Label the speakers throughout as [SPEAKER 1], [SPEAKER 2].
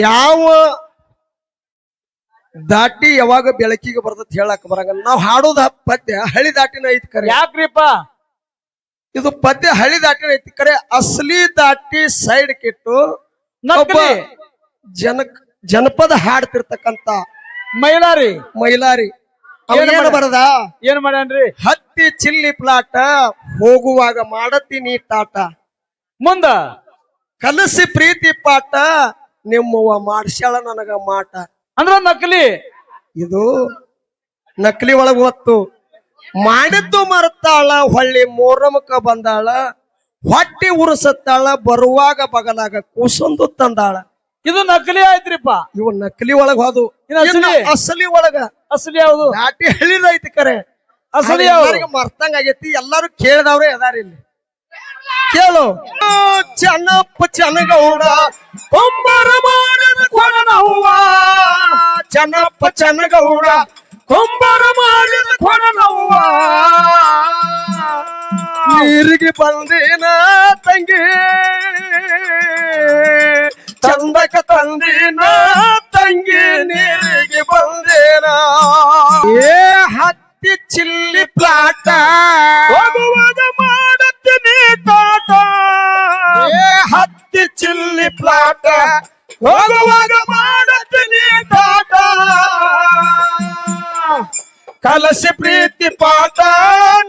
[SPEAKER 1] ಯಾವ ದಾಟಿ ಯಾವಾಗ ಬೆಳಕಿಗೆ ಬರ್ತದ ಹೇಳಕ್ ಬರಂಗ ನಾವ್ ಹಾಡೋದ ಪದ್ಯ ಹಳಿ ದಾಟಿನ ಐತಿ ಕರೆ.
[SPEAKER 2] ಯಾಕ್ರಿಪ್ಪ?
[SPEAKER 1] ಇದು ಪದ್ಯ ಹಳಿ ದಾಟಿನ ಐತಿ ಕರೆ. ಅಸಲಿ ದಾಟಿ ಸೈಡ್ ಕಿಟ್ಟು ಒಬ್ಬ ಜನ ಜನಪದ ಹಾಡ್ತಿರ್ತಕ್ಕಂತ
[SPEAKER 2] ಮೈಲಾರಿ.
[SPEAKER 1] ಮೈಲಾರಿ.
[SPEAKER 2] ಏನ್
[SPEAKER 1] ಬರದ?
[SPEAKER 2] ಏನ್ ಮಾಡ್ಯಾನ್ರಿ?
[SPEAKER 1] ಹತ್ತಿ ಚಿಲ್ಲಿ ಪ್ಲಾಟ ಹೋಗುವಾಗ ಮಾಡತಿ ನೀ ತಾಟ.
[SPEAKER 2] ಮುಂದ.
[SPEAKER 1] ಕಲಸಿ ಪ್ರೀತಿ ಪಾಠ ನಿಮ್ಮವ್ವ ಮಾಡ್ಸ್ಯಾಳ ನನಗ ಮಾಟ.
[SPEAKER 2] ಅಂದ್ರ ನಕಲಿ.
[SPEAKER 1] ಇದು ನಕಲಿ ಒಳಗ ಹೊತ್ತು ಮಾಡಿದ್ದು ಮರ್ತಾಳ ಹೊಳ್ಳಿ ಮೂರಮುಖ ಬಂದಾಳ ಹೊಟ್ಟಿ ಉರ್ಸತ್ತಾಳ ಬರುವಾಗ ಬಗಲಾಗ ಕೂಸೊಂದು ತಂದಾಳ.
[SPEAKER 2] ಇದು ನಕಲಿ ಆಯ್ತ್ರಿಪ್ಪ.
[SPEAKER 1] ಇವು ನಕಲಿ ಒಳಗ ಹೋದು.
[SPEAKER 2] ಅಸಲಿ?
[SPEAKER 1] ಒಳಗ.
[SPEAKER 2] ಅಸಲಿ ಯಾವುದು?
[SPEAKER 1] ದಾಟಿ ಹೇಳಿದೈತಿ ಕರೆ.
[SPEAKER 2] ಅಸಲಿ
[SPEAKER 1] ಮರ್ತಂಗ ಆಗೈತಿ. ಎಲ್ಲಾರು ಕೇಳಿದವ್ರೆ ಅದಾರ ಇಲ್ಲಿ. ಕೇಳು. ಚೆನ್ನಪ್ಪ ಚೆನ್ನಗೌಡ ಕೊಂಬರ ಮಾಡಿದ ಕೊಡನವ್ವ ಚೆನ್ನಪ್ಪ ಚೆನ್ನಗೌಡ ಕೊಂಬರ ಮಾಡಿದ ಕೊಡನವ್ವ ನೀರಿಗೆ ಬಂದಿನ ತಂಗಿ ಚಂದಕ ತಂದಿನ ತಂಗಿ ನೀರಿಗೆ ಬಂದೇನ. ಏ ಹತ್ತಿ ಚಿಲ್ಲಿ ಪ್ಲಾಟ. ಹೋಗುವಾಗ ಪ್ಲಾಟ ಹೋಗುವಾಗ ಮಾಡುತ್ತೀನಿ ತಾಟ ಕಲಸಿ ಪ್ರೀತಿ ಪಾಠ.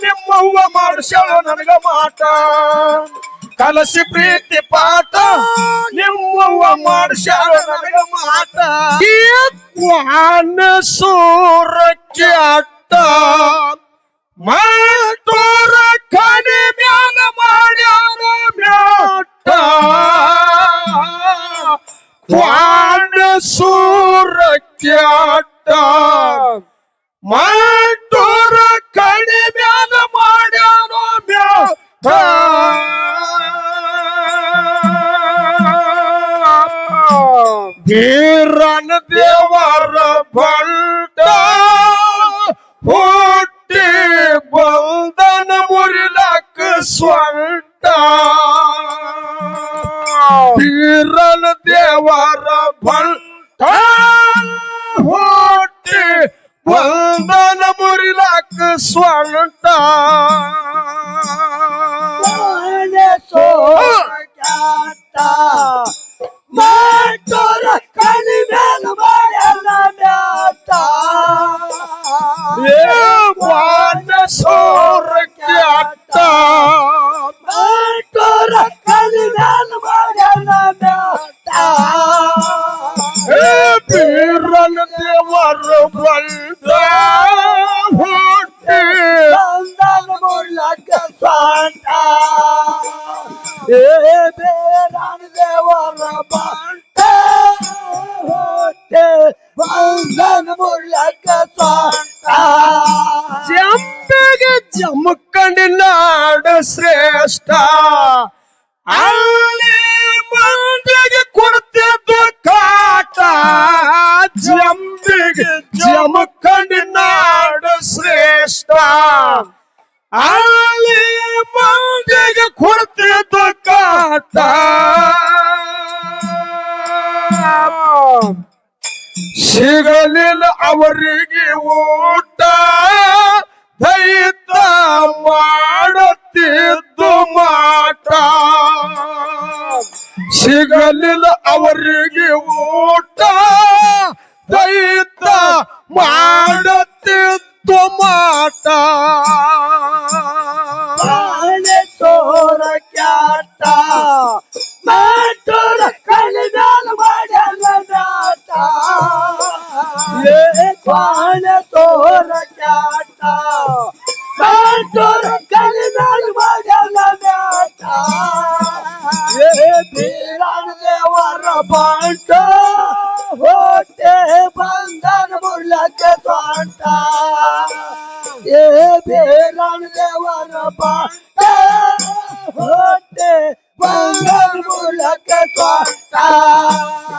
[SPEAKER 1] ನಿಮ್ಮವ್ವ ಮಾಡ್ಸ್ಯಾಳ ನನಗ ಮಾಟ. ಕಲಸಿ ಪ್ರೀತಿ ಪಾಠ. ನಿಮ್ಮವ್ವ ಮಾರ್ಶಳ ನನಗ ಮಾಟ. ಸೂರಕ್ಕೆ ಅಟ್ಟ. ಮಾಟೋರ ಕಣಿ ಮ್ಯಾಲ ಮಾಡ್ಯಾರ ಮ್ಯಾಟ. ಅಟ್ಟ ಮಾಟೋರ ಕಣಿ ಮ್ಯಾಲ ಮಾಡ್ಯಾರ ಮ್ಯಾಟ ವೀರನ ದೇವರ ಬಂಟ ಹುಟ್ಟಿ ಬಂದನ ಮುರಿಲಕ್ಕ ಸ್ವಂಟ. ವೀರನ ದೇವರ ಬಂಟ ಹೋಟಿ ಬಂದನ ಮುರಿಲಕ್ಕ ಸ್ವಂಟ ನಾಡು ಶ್ರೇಷ್ಠ. ಅಲ್ಲಿ ಮಂದಿಗೆ ಕೊಡ್ತಿದ್ದು ಕಾಟ ಜಂಬಿಗೆ ಜಮಕಂಡಿ ಶ್ರೇಷ್ಠ. ಅಲ್ಲಿ ಮಂದಿಗೆ ಕೊಡ್ತಿದ್ದು ಕಾಟ ಸಿಗಲಿಲ್ಲ ಅವರಿಗೆ ಊಟ ದೈತ ಮಾಡುತ್ತಿದ್ದು ಮಾಟ ಸಿಗಲಿಲ್ಲ ಅವರಿಗೆ ಊಟ. ದೈತ ಮಾಡುತ್ತಿದ್ದು ಮಾಟ
[SPEAKER 3] ಬಾಂಟ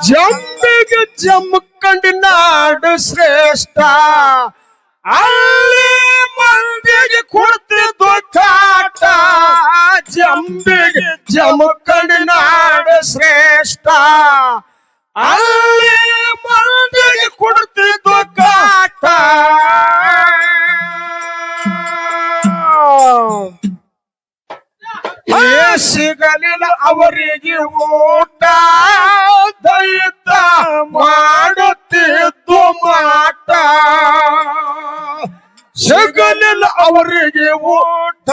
[SPEAKER 1] ಜಮ್ಮಿಗೆ ಜಮ್ಕಂಡಿ ನಾಡು ಶ್ರೇಷ್ಠ. ಅಲ್ಲಿ ಮಂದಿಗೆ ಕೊಡ್ತಿದ್ದು ಕಾಟ ಜಂಬಿಗೆ ಜಮಕಂಡಿ ನಾಡು ಶ್ರೇಷ್ಠ. ಅಲ್ಲಿ ಮಂದಿಗೆ ಕೊಡ್ತಿದ್ದು ಕಾಟ ಸಿಗಲಿಲ್ಲ ಅವರಿಗೆ ಊಟ ದೈತ ಮಾಡುತ್ತಿದ್ದು ಮಾಟ. ಸಿಗಲಿಲ್ಲ ಅವರಿಗೆ ಊಟ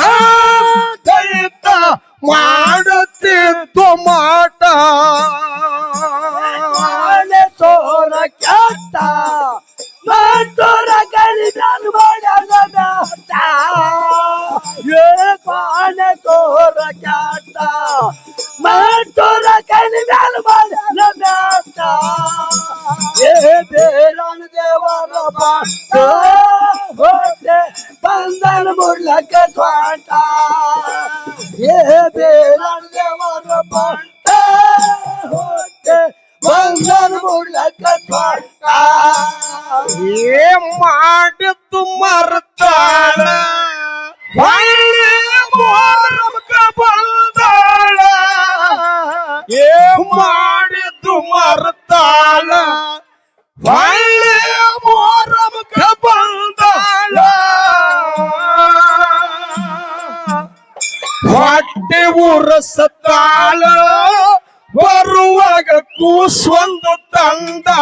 [SPEAKER 1] ದೈತ ಮಾ 我算
[SPEAKER 3] 个蛋蛋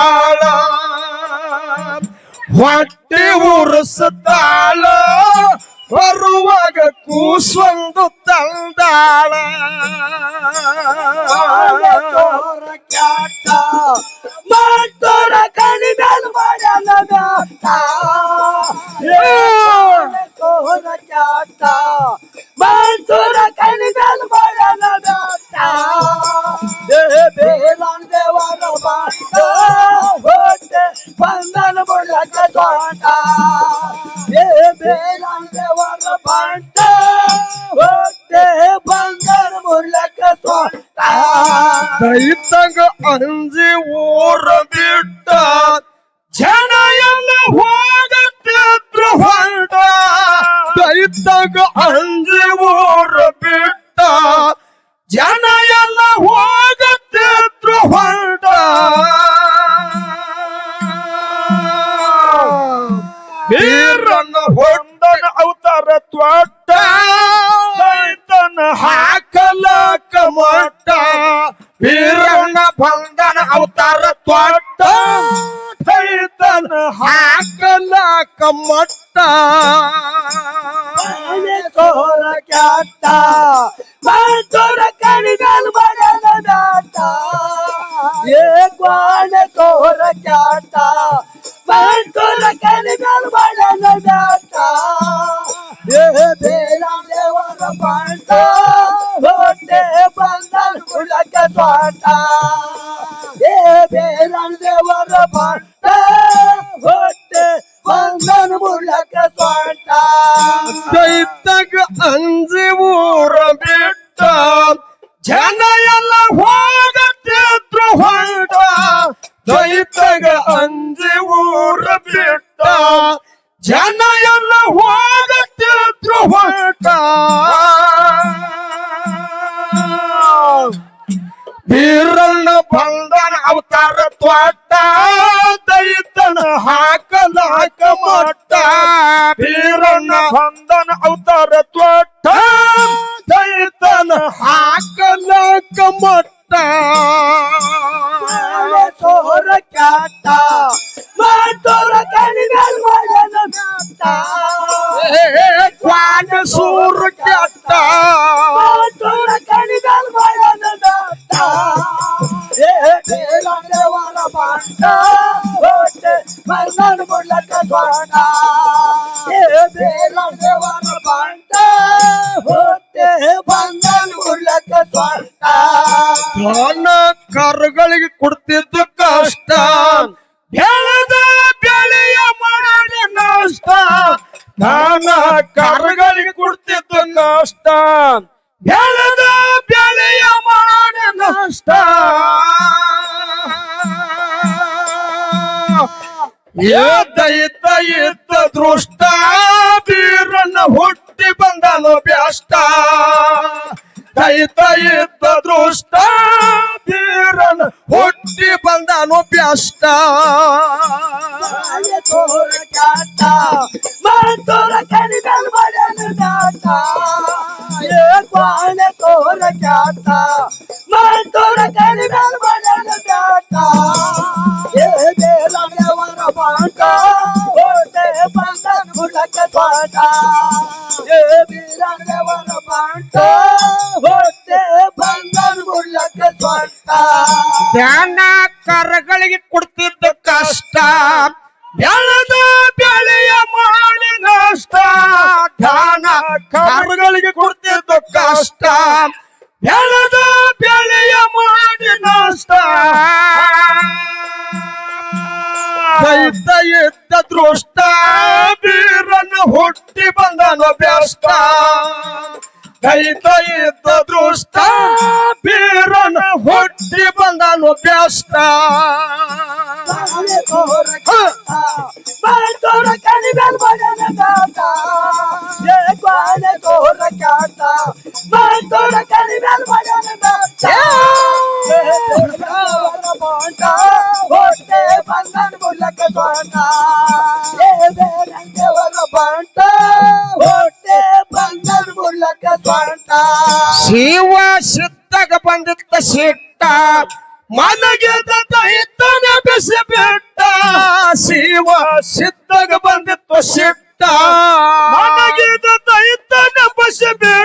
[SPEAKER 3] दैत अंग अनु கம்மட்டா
[SPEAKER 1] தோற கேட்டா தோற
[SPEAKER 3] கடிதல் வரதாட்டா ஏ குவான தோற கேட்டா தோற கடிதல் வரதாட்டா ஏ பேரா தேவர பாண்டா தோட்டே பந்தல் உலக தோட்டா লাখ মর্তা ফিরন
[SPEAKER 1] ভন্দন ಕರುಗಳಿಗೆ ಕೊಡ್ತಿದ್ದು ಕಷ್ಟ. ಬೆಳೆದ ಬೆಳೆಯ ಮಾಡಿದ ನಷ್ಟ. ನಾನಾ ಕಾರ್ಗಳಿಗೆ ಕೊಡ್ತಿದ್ದು ನಷ್ಟ ಬೆಳೆದ ಬೆಳೆಯ ಮಾಡಿದ ನಷ್ಟ. ಏತೈತ ಇದ್ದ ದೃಷ್ಟ ಬೀರನ್ನ ಹುಟ್ಟಿ ಬಂದನು ಬ್ಯಾಷ್ಟ ದೈತ ಇದ್ದ ದೃಷ್ಟ ಬೀರನ ಹುಟ್ಟಿ ಬಂದಾನು ಬ್ಯಾಷ್ಟ
[SPEAKER 3] ಬಾಳೆ ತೋರ ಕ್ಯಾಟ ಮಾತೋರ ಕಡಿದಲ್ ಮಾಡಲು ದಾಟ ಏ ಬಾಳೆ ತೋರ ಕ್ಯಾಟ ಮಾತೋರ ಕಡಿದಲ್ ಮಾಡಲು ದಾಟ ಏ ಬೇಲವರ ಬಾಟ ಓಟೆ ಬಂದ ಗುಲಕ ಬಾಟ ಏ ಬೀರವರ ಬಾಟ
[SPEAKER 1] ಧ್ಯಾನ ಕರಗಳಿಗೆ ಕೊಡ್ತಿದ್ದ ಕಷ್ಟ, ಬೆಳೆದ ಬೆಳೆಯ ಮಾಡಿ ನಷ್ಟ ಧ್ಯಾನ ಕರಗಳಿಗೆ ಕೊಡ್ತಿದ್ದ ಕಷ್ಟ, ಬೆಳೆದ ಬೆಳೆಯ ಮಾಡಿ ನಷ್ಟ ರೈತ ಇದ್ದ ದೃಷ್ಟ ಬೀರನ್ನು ಹುಟ್ಟಿ ಬಂದನು ಬೆಷ್ಟ. ರೈತ ಇದ್ದ ದೃಷ್ಟ ಬೀರನ ಹುಟ್ಟಿ ಬಂದನು ಬೆಷ್ಟ
[SPEAKER 3] ಬಾಳೆ ತೋರ ಕ್ಯಾಟ ಮಾತೋರ ಕಡಿದಲ್ ಮಾಡಲು ದಾಟ ಏ ಬಾಳೆ ತೋರ ಕ್ಯಾಟ ಮಾತೋರ ಕಡಿದಲ್ ಮಾಡಲು ದಾಟ ಏ ಬೇಲವರ ಬಾಟ ಓಟೆ ಬಂದ ಗುಲಕ ಬಾಟ ಏ ಬೇಲವರ ಬಾಟ ಓಟೆ ಬಂದ ಗುಲಕ ಬಾಟ
[SPEAKER 1] ಶಿವ ಸಿದ್ಧಗ ಬಂದಿತ್ತ ಸಿಟ್ಟ. ಮನಗೆದ ದೈತನ ಬಿಸಿ ಬಿಟ್ಟ. ಶಿವ ಸಿದ್ಧಗ ಬಂದಿತ್ತು ಸಿಟ್ಟ. ಮನಗೆದ ದೈತನ ಬೆಸಿ ಬಿಟ್ಟ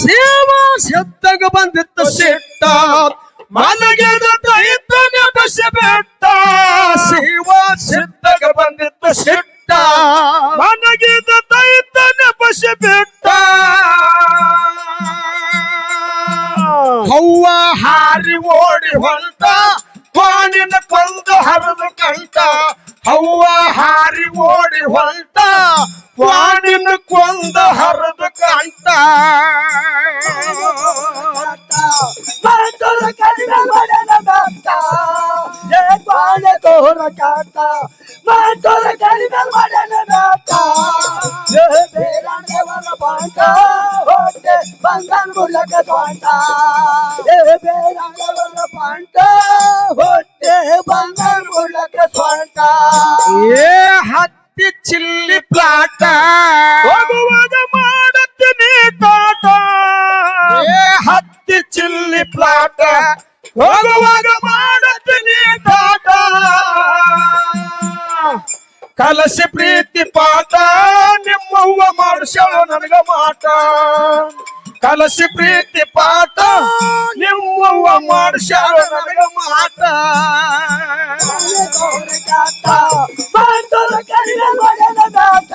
[SPEAKER 1] ಶಿವ ಸಿದ್ದಾಗ ಬಂದಿತ್ತು ಸಿಟ್ಟ. ಮನಗೆದ ದೈತನ ಬೆಸಿ ಬಿಟ್ಟ. ಶಿವ ಸಿದ್ದಾಗ ಬಂದಿತ್ತು ಸಿಟ್ಟ. ಬೆಸಿ ಬಿಟ್ಟ. ಹವ್ವ ಹಾರಿ ಓಡಿ ಹೊಂಟ ಕ್ವಾನಿನ ಕೊಂದು ಹರಿದು ಕಂಟ ಹವ್ವ ಹಾರಿ ಓಡಿ ಹೊಲ್ತ ಕ್ವಾನಿನ ಕೊಂದು ಹರಿದು ಕಂಟ
[SPEAKER 3] ತೋರ ಕಾಟ ಮಾತೋರ ಕಡಿಮೆ ಮಾಡಲ ನಾಟ ಹೊಟ್ಟೆ ಬಂಧನ್ ಗುಲಕ ತೋಟ ಏ ಬೇರಾಂಡವರ ಪಾಠ ಹೊಟ್ಟೆ ಬಂಧನ್ ಗುಲಕ ತೋಟ
[SPEAKER 1] ಏ ಹತ್ತಿ ಚಿಲ್ಲಿ ಪ್ಲಾಟ ಹೋಗುವಾಗ ನೀ ತೋಟ ಏ ಹತ್ತಿ ಚಿಲ್ಲಿ ಪ್ಲಾಟ ಹೋಗುವಾಗ ನೀ ತೋಟ ಕಲಸಿ ಪ್ರೀತಿ ಪಾಠ. ನಿಮ್ಮವ್ವ ಮಾಡ್ಸ್ಯಾಳ ನನಗ ಮಾಟ. ಕಲಸಿ ಪ್ರೀತಿ ಪಾಠ ನಿಮ್ಮವ್ವ ಮಾಡ್ಸ್ಯಾಳ ನನಗ ಮಾಟ.
[SPEAKER 3] ಮಾತೋರ ಕಡಿಮೆ ಮಾಡಲ ನಾಟ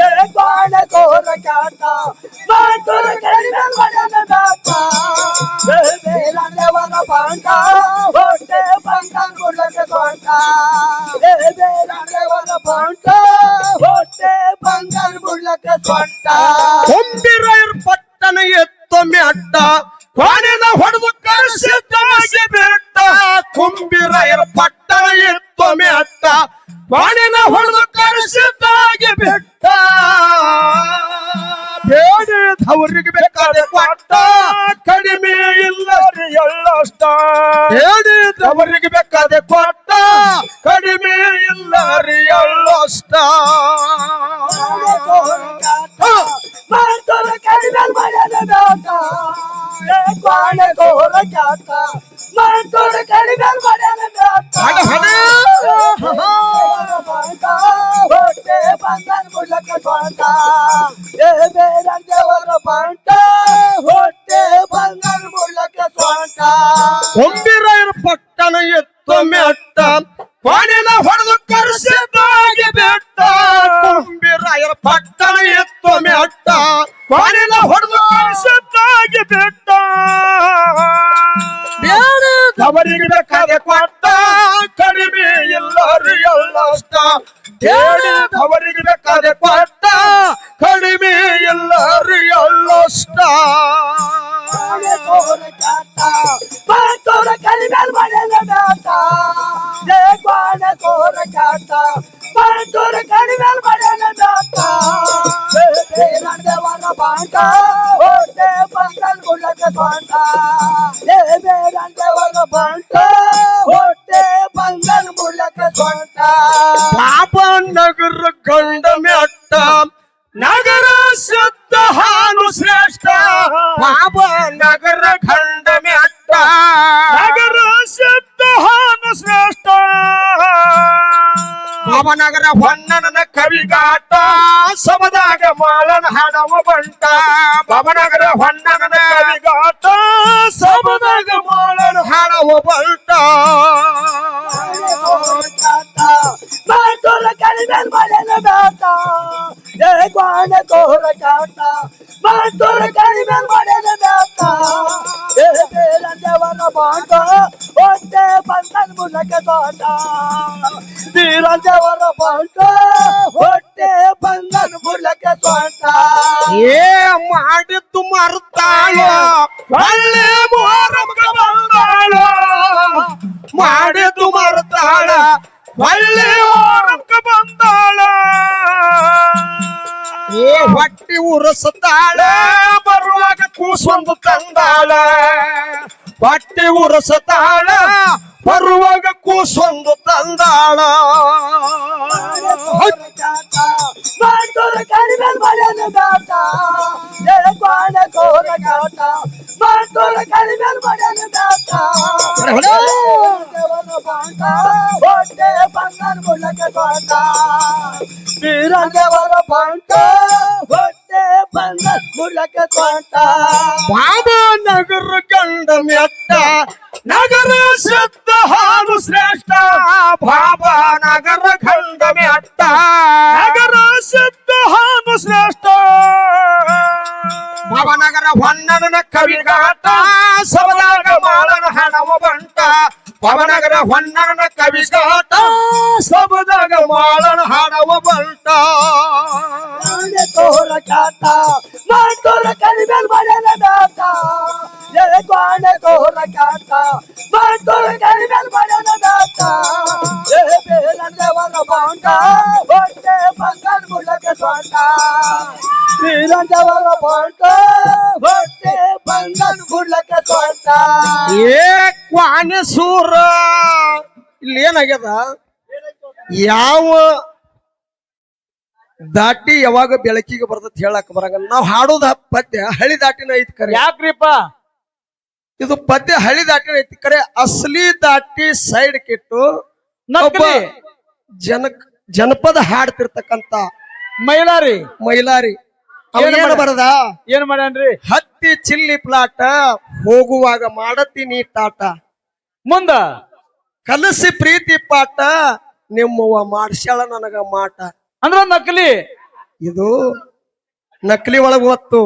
[SPEAKER 3] ಏ ಬಾಳ ಹೊಟ್ಟೆ ಕಾಟ ಮಾತೋರ ಕಡಿಮೆ
[SPEAKER 1] ಕ್ವಾಣಿನ ಹೊಡೆದು ಕರೆಸಿದ್ದಾಗಿ ಬೆಟ್ಟ. ಬೇಡಿದವರಿಗೆ ಬೇಕಾದ ಕೊಟ್ಟ. ಕಡಿಮೆ ಇಲ್ಲ ಎಳ್ಳಷ್ಟ ಬೇಡಿದವರಿಗೆ ಬೇಕಾದ ಕೊಟ್ಟ. ಕಡಿಮೆ ಇಲ್ಲ ಎಳ್ಳಷ್ಟ
[SPEAKER 3] ಮಾತೋರ ಕಡಿಮೆ ಮಾಡಲ ನಾಟ ಏ ಬಾಳ ತೋರ ಕಾಟ ಮಾತೋರ ಕಡಿಮೆ ಮಾಡಲ ನಾಟ
[SPEAKER 1] ಹಡ ಹಡ.
[SPEAKER 3] ಹೊಟ್ಟೆ ಮುಳ್ಳಕ ಏ ಪಾಠ ಹೊಟ್ಟೆ
[SPEAKER 1] ಪಟ್ಟಣ ಎತ್ತೊಮ್ಮೆ ಅಟ್ಟ ಕ್ವಾಣಿನ ಹೊಡೆದು ಕರೆಸಿದ್ದ ಸುತ್ತಾಗಿ ಬಿಟ್ಟ. ಕುಂಬಿರಾಯರ ಪಟ್ಟಣ ಎತ್ತು ಮೆಟ್ಟ ಬಾಣಿನ ಹೊಡೆದು
[SPEAKER 2] ಸುತ್ತಾಗಿ ಬಿಟ್ಟ.
[SPEAKER 1] ಅವರಿಗೆ ಬೇಕಾದ ಕೊಟ್ಟ, ಕಡಿಮೆ ಎಲ್ಲರೂ ಎಲ್ಲಷ್ಟ. ಅವರಿಗೆ ಬೇಕಾದ ಕೊಟ್ಟ ಕಡಿಮೆ ಎಲ್ಲರೂ ಎಲ್ಲಷ್ಟ
[SPEAKER 3] ತೋರ ಕಲಿಮೇಲ್ ಮಳೆನ ಬೇಟ ಏ ಕ್ವಾಣ ತೋರ ಕಾಟ ತೋರ ಕಲಿಮೇಲ್ ಮಳೆನ ಬೇಟ ಬೇರಂದವನ ಬಾಂಟ ಓಟೆ ಬಂದಲ್ ಗುಳ್ಳಕ ಬಾಂಟ ಏ ಬೇರಂದವನ ಬಾಂಟ ಓಟೆ ಬಂದಲ್ ಗುಳ್ಳಕ ಬಾಂಟ
[SPEAKER 1] ಪಾಪ ನಗರ ಗಂಡ ಮೆಟ್ಟ ನಗರ ಸತ್ತ ಹಾನು ಶ್ರೇಷ್ಠ. ಪಾಪ ನಗರ ಖಂಡ ಮೆಟ್ಟ
[SPEAKER 2] ನಗರ ಶಬ್ದ ಹಾನು ಶ್ರೇಷ್ಠ
[SPEAKER 1] ಪವನಗರ ಹೊನ್ನನ ಕವಿಗಾಟ. ಸಮದಾಗ ಮಾಳನ ಹಣವ ಬಂಟ. ಪವನಗರ ಹೊನ್ನನ ಕವಿಗಾಟ. ಸಮದಾಗ ಮಾಳನ ಹಣವ ಬಂಟ.
[SPEAKER 3] ತೋರ ಕಲಿಮೇಲ್ ಮಳೆನ ಬೇಟ. ಕ್ವಾಣ ತೋರ ಕಾಟ ತೋರ ಕಲಿಮೇಲ್ ಮಳೆನ ಬೇಟ ಏ ಬೇರಂದವನ ಬಾಂಟ ಹೊಟ್ಟೆ ಬಂದಲ್ ಮುನಕ ತೋಟ ಬೀರಂದವನ ಬಾಂಟ ಹೊಟ್ಟೆ ಬಂದನ್ ಮುನಕ ತೋಟ
[SPEAKER 1] ಏ ಮಾಡಿದ್ದು ಮರ್ತಾಳ? ಒಳ್ಳೆ ಮೋರಮ್ಗ ಬಂದಾಳ? ಮಾಡಿದ್ದು ಮರ್ತಾಳ? ಒಳ್ಳೆ ಮೋರಮ್ಗ ಬಂದಾಳ. ಏ ಹೊಟ್ಟಿ ಉರಸತಾಳ ಬರುವಾಗ ಕೂಸೊಂದು ತಂದಾಳ. ಹೊಟ್ಟಿ ಉರಸತಾಳ ಬರುವಾಗ ಕೂಸೊಂದು ತಂದಾಳ.
[SPEAKER 3] ತೋರ ಕಲಿಮೇಲ್ ಮಳೆನ ಬೇಟ
[SPEAKER 1] ಸಬಲಾಗ ಮಾಳನ ಹಣವ ಬಂಟ ಪವನಗರ ಹೊನ್ನನ ಕವಿಗಾಟ ಸಬದಾಗ ಮಾಳನ ಹಣವ ಬಂಟ
[SPEAKER 3] ನಾನೇ ತೋರ ಕಾಟ ತೋರ ಕಲಿಮೇಲ್ ಮಳೆನ ಏ
[SPEAKER 1] ಕ್ವಾನಸೂರ ಇಲ್ಲಿ ಏನಾಗ್ಯದ? ಯಾವ ದಾಟಿ ಯಾವಾಗ ಬೆಳಕಿಗೆ ಬರ್ತದ ಹೇಳಕ್ ಬರಂಗ ನಾವ್ ಹಾಡೋದ ಪದ್ಯ ಹಳಿ ದಾಟಿನ ಐತ್ ಕರೆ.
[SPEAKER 2] ಯಾಕ್ರಿಪ್ಪ?
[SPEAKER 1] ಇದು ಪದ್ಯ ಹಳಿ ದಾಟಿನ ಐತಿ. ಕರೆ ಅಸಲಿ ದಾಟಿ ಸೈಡ್ ಕಿಟ್ಟು ಒಬ್ಬ ಜನ ಜನಪದ ಹಾಡ್ತಿರ್ತಕ್ಕಂತ
[SPEAKER 2] ಮೈಲಾರಿ.
[SPEAKER 1] ಮೈಲಾರಿ.
[SPEAKER 2] ಏನ್?
[SPEAKER 1] ಬರದ
[SPEAKER 2] ಏನ್ ಮಾಡ್ಯಾನ್ರಿ?
[SPEAKER 1] ಹತ್ತಿ ಚಿಲ್ಲಿ ಪ್ಲಾಟ ಹೋಗುವಾಗ ಮಾಡತೀನಿ ತಾಟ.
[SPEAKER 2] ಮುಂದ.
[SPEAKER 1] ಕಲಸಿ ಪ್ರೀತಿ ಪಾಠ ನಿಮ್ಮವ್ವ ಮಾಡ್ಸ್ಯಾಳ ನನಗ ಮಾಟ.
[SPEAKER 2] ಅಂದ್ರ ನಕಲಿ.
[SPEAKER 1] ಇದು ನಕಲಿ ಒಳಗ ಹೊತ್ತು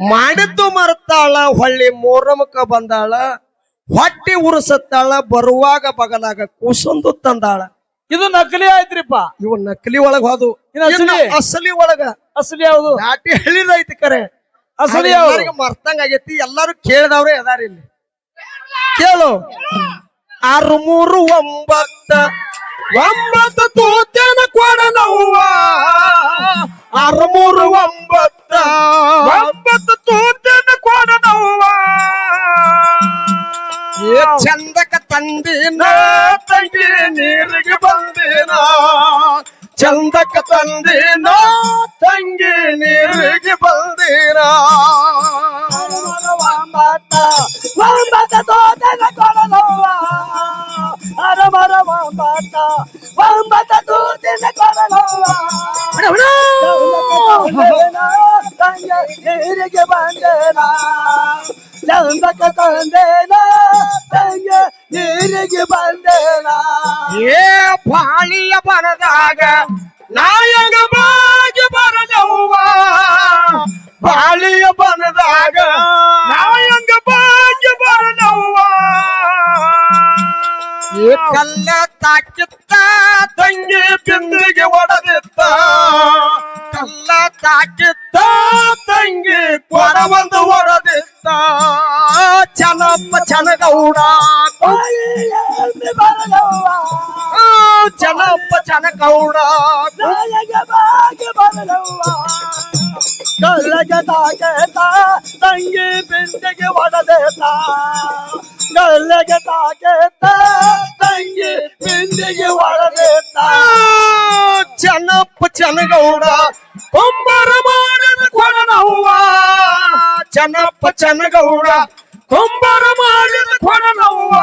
[SPEAKER 1] ಮಾಡಿದ್ದು ಮರ್ತಾಳ ಹೊಳ್ಳಿ ಮೂರಮಕ ಬಂದಾಳ ಹೊಟ್ಟಿ ಉರುಸತ್ತಾಳ ಬರುವಾಗ ಬಗಲಾಗ ಕೂಸೊಂದು ತಂದಾಳ.
[SPEAKER 2] ಇದು ನಕಲಿ ಆಯ್ತ್ರಿಪ್ಪ.
[SPEAKER 1] ಇವು ನಕಲಿ ಒಳಗ ಹೋದು.
[SPEAKER 2] ಅಸಲಿ?
[SPEAKER 1] ಒಳಗ.
[SPEAKER 2] ಅಸಲಿ ಯಾವುದು?
[SPEAKER 1] ದಾಟಿ ಹೇಳಿದೈತಿ ಕರೆ.
[SPEAKER 2] ಅಸಲಿ
[SPEAKER 1] ಅವ್ರಿಗೆ
[SPEAKER 2] ಯಾವುದು?
[SPEAKER 1] ಮರ್ತಂಗ ಆಗೈತಿ ಎಲ್ಲಾರು ಕೇಳಿದವ್ರೆ ಅದಾರ ಇಲ್ಲಿ. ಕೇಳು. ಆರು ಮೂರು ಒಂಬತ್ತ ಒಂಬತ್ತು ತೂತೇನ ನೋವ ಆರು ಮೂರು ಒಂಬತ್ತ
[SPEAKER 2] ಒಂಬತ್ತು ತೂತೇನ ಕೊಡದವ್ವ
[SPEAKER 1] ಏ ಚಂದಕ ತಂದಿನ ತಂಗಿ ನೀರಿಗೆ ಬಂದಿನ. ಚಂದಕ ತಂದಿನ ತಂಗಿ ನೀರಿಗೆ ಬಂದಿನ.
[SPEAKER 3] ಒಂಬತ್ತ ಒಂಬತ್ತ ತೋಟನ
[SPEAKER 1] ಕೊರವಂದು ಒಡೆದಿತ್ತ ಚನಪ್ಪ ಚನಗೌಡ ಚನಪ್ಪ ಚನಗೌಡ
[SPEAKER 3] ಗೌಡ ಬಾಗಿ ಬರದವ್ವ ಕಳ್ಳಗೆ ತಾಕೇತ ತಂಗಿ ಬಿಂದಿಗೆ ಒಡದೇತ. ಕಳ್ಳಗೆ ತಾಕೇತ ತಂಗಿ ಬಿಂದಿಗೆ ಒಡದೇತ.
[SPEAKER 1] ಆ, ಚನಪ್ಪ ಚನಗೌಡ ಒಂಬರ ಮಾಡಿದ ಕೊಡನವ್ವ. ಚನಪ್ಪ ಚನಗೌಡ ಕೊಂಬರ ಮಾಡಿದ ಕೊಡನವ್ವ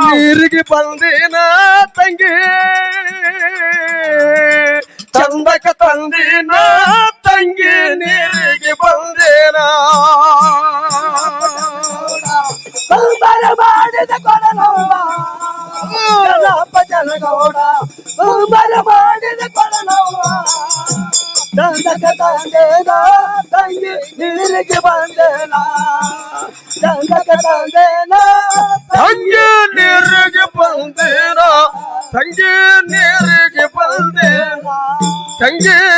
[SPEAKER 1] ನೀರಿಗೆ ಬಂದಿನ ತಂಗಿ ಚಂದಕ ತಂದಿನ ತಂಗಿ ನೀರಿಗೆ ಬಂದೇನ
[SPEAKER 3] ತಂದೇನ ತಂಗಿ ನೀರಿಗೆ ಬಂದೇನ ದಂಡಕ ತಂದೇನ
[SPEAKER 1] ತಂಗಿ ನೀರಿಗೆ ಬಂದೇನ ತಂಗಿ ನೀರಿಗೆ ಬಂದೇನ ತಂಗಿ ಬಿಂದಿ